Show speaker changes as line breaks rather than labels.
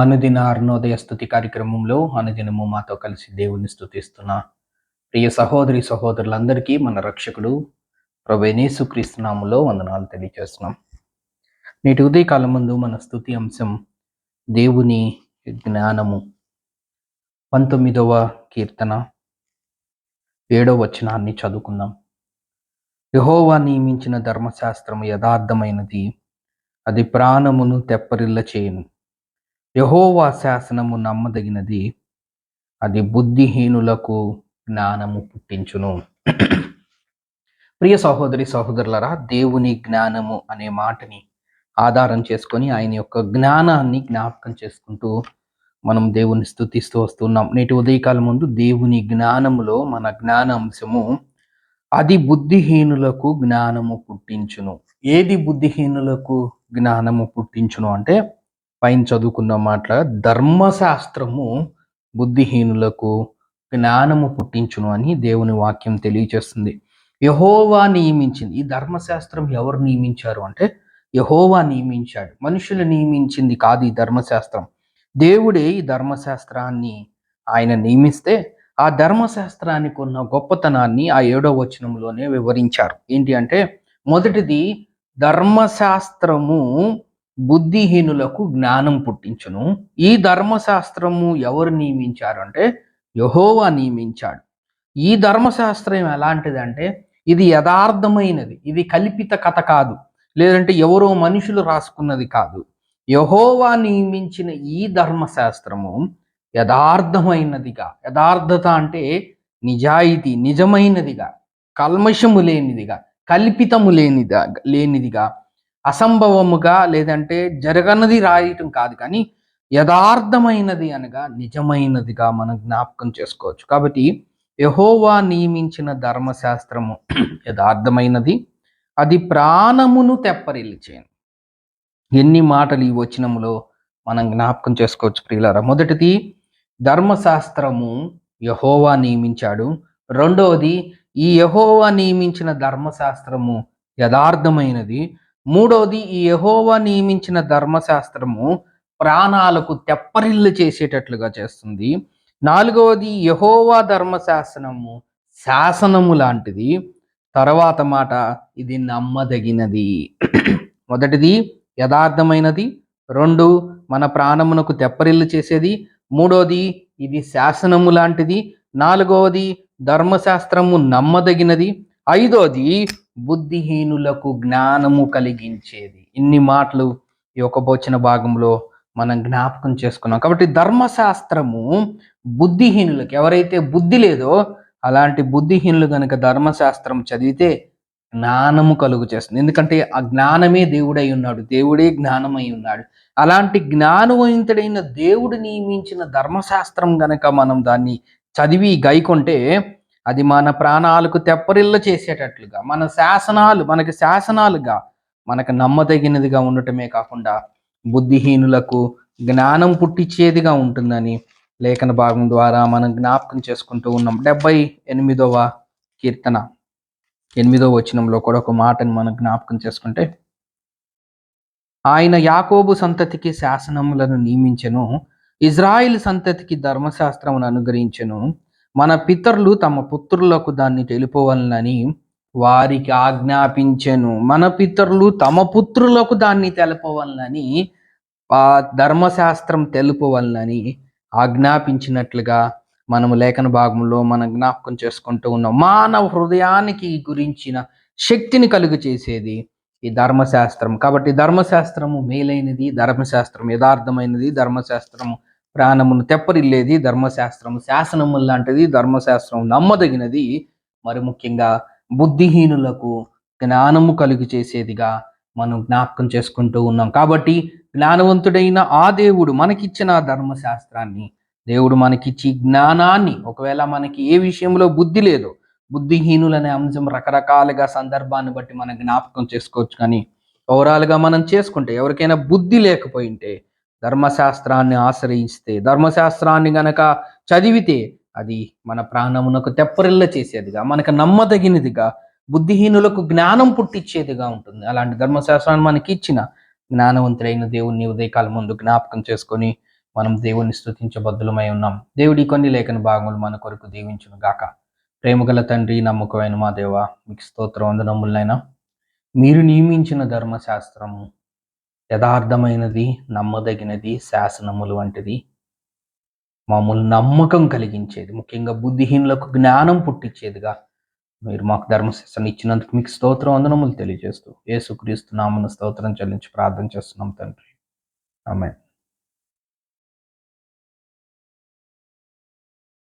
అనుదిన అరుణోదయ స్థుతి కార్యక్రమంలో అనుదినము మాతో కలిసి దేవుని స్థుతిస్తున్న ప్రియ సహోదరి సహోదరులందరికీ మన రక్షకుడు ప్రభేనేసు క్రీస్తునాములో వందనాలు తెలియజేస్తున్నాం నేటి ఉదయకాలం ముందు మన స్థుతి అంశం దేవుని జ్ఞానము. పంతొమ్మిదవ కీర్తన ఏడవ వచనాన్ని చదువుకుందాం. యహోవా నియమించిన ధర్మశాస్త్రము యథార్థమైనది అది ప్రాణమును తెప్పరిల్ల చేయను. యహోవా శాసనము నమ్మదగినది. అది బుద్ధిహీనులకు జ్ఞానము పుట్టించును. ప్రియ సహోదరి సహోదరులరా దేవుని జ్ఞానము అనే మాటని ఆధారం చేసుకొని ఆయన యొక్క జ్ఞానాన్ని జ్ఞాపకం చేసుకుంటూ మనం దేవుని స్థుతిస్తూ వస్తున్నాం. నేటి ఉదయకాలం ముందు దేవుని జ్ఞానములో మన జ్ఞాన అంశము అది బుద్ధిహీనులకు జ్ఞానము పుట్టించును. ఏది బుద్ధిహీనులకు జ్ఞానము పుట్టించును అంటే పైన చదువుకున్న మాట ధర్మశాస్త్రము బుద్ధిహీనులకు జ్ఞానము పుట్టించును అని దేవుని వాక్యం తెలియజేస్తుంది యహోవా నియమించింది. ఈ ధర్మశాస్త్రం ఎవరు నియమించారు అంటే యహోవా నియమించాడు. మనుషులు నియమించింది కాదు ఈ ధర్మశాస్త్రం. దేవుడే ఈ ధర్మశాస్త్రాన్ని ఆయన నియమిస్తే ఆ ధర్మశాస్త్రానికి ఉన్న గొప్పతనాన్ని ఆ ఏడో వచనంలోనే వివరించారు. ఏంటి అంటే మొదటిది ధర్మశాస్త్రము బుద్ధిహీనులకు జ్ఞానం పుట్టించును. ఈ ధర్మశాస్త్రము ఎవరు నియమించారు అంటే యహోవా నియమించాడు. ఈ ధర్మశాస్త్రం ఎలాంటిదంటే ఇది యథార్థమైనది ఇది కల్పిత కథ కాదు లేదంటే ఎవరో మనుషులు రాసుకున్నది కాదు. యహోవా నియమించిన ఈ ధర్మశాస్త్రము యథార్థమైనదిగా యథార్థత అంటే నిజాయితీ నిజమైనదిగా కల్మషము లేనిదిగా కల్పితము లేనిదా లేనిదిగా అసంభవముగా లేదంటే జరగనది రాయటం కాదు కానీ యథార్థమైనది అనగా నిజమైనదిగా మనం జ్ఞాపకం చేసుకోవచ్చు. కాబట్టి యహోవా నియమించిన ధర్మశాస్త్రము యథార్థమైనది అది ప్రాణమును తెప్పరిల్చేను. ఎన్ని మాటలు ఈ వచనములో మనం జ్ఞాపకం చేసుకోవచ్చు ప్రియులారా? మొదటిది ధర్మశాస్త్రము యహోవా నియమించాడు. రెండవది ఈ యహోవా నియమించిన ధర్మశాస్త్రము యథార్థమైనది. మూడవది ఈ యహోవా నియమించిన ధర్మశాస్త్రము ప్రాణాలకు తెప్పరిల్లు చేసేటట్లుగా చేస్తుంది. నాలుగవది యహోవా ధర్మశాసనము శాసనము లాంటిది. తర్వాత మాట ఇది నమ్మదగినది. మొదటిది యథార్థమైనది. రెండు మన ప్రాణమునకు తెప్పరిల్లు చేసేది. మూడోది ఇది శాసనము లాంటిది. నాలుగవది ధర్మశాస్త్రము నమ్మదగినది. ఐదోది బుద్ధిహీనులకు జ్ఞానము కలిగించేది. ఇన్ని మాటలు ఈ యొక్క బోచన భాగంలో మనం జ్ఞాపకం చేసుకున్నాం. కాబట్టి ధర్మశాస్త్రము బుద్ధిహీనులకు ఎవరైతే బుద్ధి లేదో అలాంటి బుద్ధిహీనులు కనుక ధర్మశాస్త్రం చదివితే జ్ఞానము కలుగు చేస్తుంది. ఎందుకంటే ఆ జ్ఞానమే దేవుడై ఉన్నాడు. దేవుడే జ్ఞానమై ఉన్నాడు. అలాంటి జ్ఞానవంతుడైన దేవుడు నియమించిన ధర్మశాస్త్రం గనక మనం దాన్ని చదివి గైకొంటే అది మన ప్రాణాలకు తెప్పరిల్ల చేసేటట్లుగా మన శాసనాలు మనకి శాసనాలుగా మనకు నమ్మదగినదిగా ఉండటమే కాకుండా బుద్ధిహీనులకు జ్ఞానం పుట్టించేదిగా ఉంటుందని లేఖన భాగం ద్వారా మనం జ్ఞాపకం చేసుకుంటూ ఉన్నాం. డెబ్బై ఎనిమిదవ కీర్తన ఎనిమిదవ వచనంలో కూడా ఒక మాటని మనం జ్ఞాపకం చేసుకుంటే ఆయన యాకోబు సంతతికి శాసనములను నియమించెను ఇజ్రాయిల్ సంతతికి ధర్మశాస్త్రమును అనుగ్రహించెను మన పితరులు తమ పుత్రులకు దాన్ని తెలుపవలనని వారికి ఆజ్ఞాపించెను. మన పితరులు తమ పుత్రులకు దాన్ని తెలపవలనని ఆ ధర్మశాస్త్రం తెలుపవలనని ఆజ్ఞాపించినట్లుగా మనము లేఖన భాగంలో మనం జ్ఞాపకం చేసుకుంటూ ఉన్నాం. మానవ హృదయానికి గురించిన శక్తిని కలుగు చేసేది ఈ ధర్మశాస్త్రం. కాబట్టి ధర్మశాస్త్రము మేలైనది ధర్మశాస్త్రం యథార్థమైనది ధర్మశాస్త్రము ప్రాణమును తెప్పరిల్లేది ధర్మశాస్త్రం శాసనము లాంటిది ధర్మశాస్త్రం నమ్మదగినది. మరి ముఖ్యంగా బుద్ధిహీనులకు జ్ఞానము కలుగు చేసేదిగా మనం జ్ఞాపకం చేసుకుంటూ ఉన్నాం. కాబట్టి జ్ఞానవంతుడైన ఆ దేవుడు మనకిచ్చిన ఆ ధర్మశాస్త్రాన్ని దేవుడు మనకిచ్చి జ్ఞానాన్ని ఒకవేళ మనకి ఏ విషయంలో బుద్ధి లేదో బుద్ధిహీనులనే అంశం రకరకాలుగా సందర్భాన్ని బట్టి మనం జ్ఞాపకం చేసుకోవచ్చు. కానీ ఓవరాల్గా మనం చేసుకుంటే ఎవరికైనా బుద్ధి లేకపోయింటే ధర్మశాస్త్రాన్ని ఆశ్రయిస్తే ధర్మశాస్త్రాన్ని గనక చదివితే అది మన ప్రాణమునకు తెప్పరిల్ల చేసేదిగా మనకు నమ్మదగినదిగా బుద్ధిహీనులకు జ్ఞానం పుట్టించేదిగా ఉంటుంది. అలాంటి ధర్మశాస్త్రాన్ని మనకి ఇచ్చిన జ్ఞానవంతుడైన దేవుణ్ణి ఉదయకాలం ముందు జ్ఞాపకం చేసుకొని మనం దేవుణ్ణి స్థుతించబద్దులమై ఉన్నాం. దేవుడి కొన్ని లేఖన భాగములు మన కొరకు దీవించును గాక. ప్రేమగల తండ్రి నమ్మకమైన మా దేవ మీకు స్తోత్రం వందనములైనా మీరు నియమించిన ధర్మశాస్త్రము యథార్థమైనది నమ్మదగినది శాసనములు వంటిది. మామూలు నమ్మకం కలిగించేది ముఖ్యంగా బుద్ధిహీనులకు జ్ఞానం పుట్టించేదిగా మీరు మాకు ధర్మశాస్త్రం ఇచ్చినందుకు మీకు స్తోత్రం వందనములు తెలియజేస్తూ యేసుక్రీస్తు నామను స్తోత్రం చెల్లించి ప్రార్థన చేస్తున్నాం తండ్రి. ఆమె